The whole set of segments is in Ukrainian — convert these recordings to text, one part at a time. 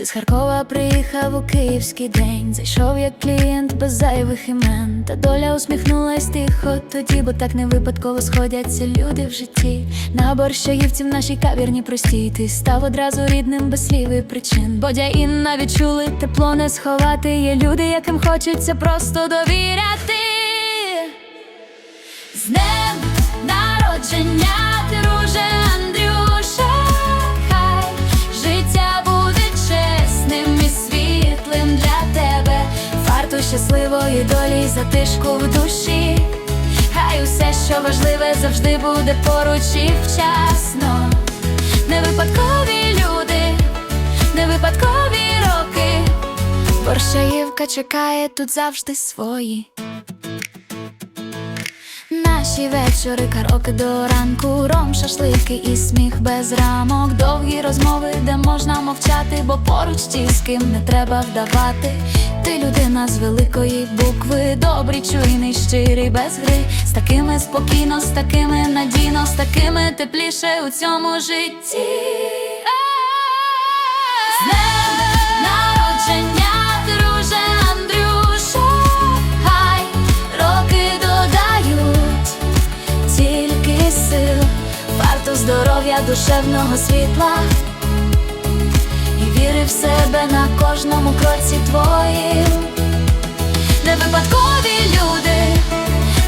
Ти з Харкова приїхав у київський день. Зайшов як клієнт без зайвих імен. Та доля усміхнулась тихо тоді, бо так не випадково сходяться люди в житті. На борщагівці в нашій кавірні простій. Ти став одразу рідним без слів і причин. Бодя і Інна відчули тепло не сховати. Є люди, яким хочеться просто довіряти. З днем народження, щасливої долі, затишку в душі. Хай усе, що важливе, завжди буде поруч і вчасно. Не випадкові люди, не випадкові роки. Борщаївка чекає тут завжди свої. Наші вечори, кароки до ранку, ром, шашлики і сміх без рамок, довгі розмови, де можна мовчати, бо поруч ті, з ким не треба вдавати. Ти людина з великої букви, добрий, чуйний, щирий, без гри. З такими спокійно, з такими надійно, з такими тепліше у цьому житті. З здоров'я, душевного світла і віри в себе на кожному кроці твоїм. Не випадкові люди,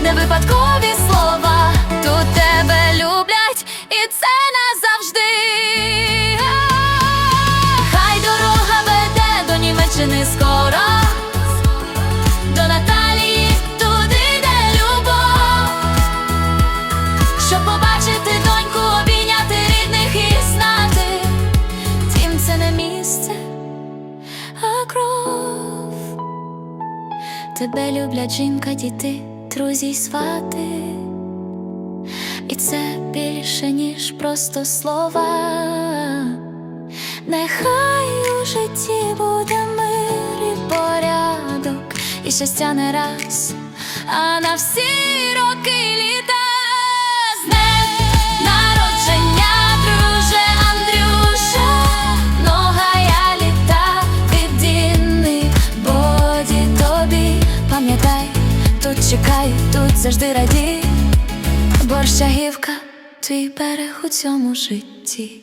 не випадкові слова, тут тебе люблять, і це назавжди. Хай дорога веде до Німеччини скоро, Тебе люблять жінка, діти, друзі й свати. І це більше, ніж просто слова. Нехай у житті буде мир і порядок, і щастя не раз, а на всі роки тут чекай, тут завжди раді. Борщагівка, твій берег у цьому житті.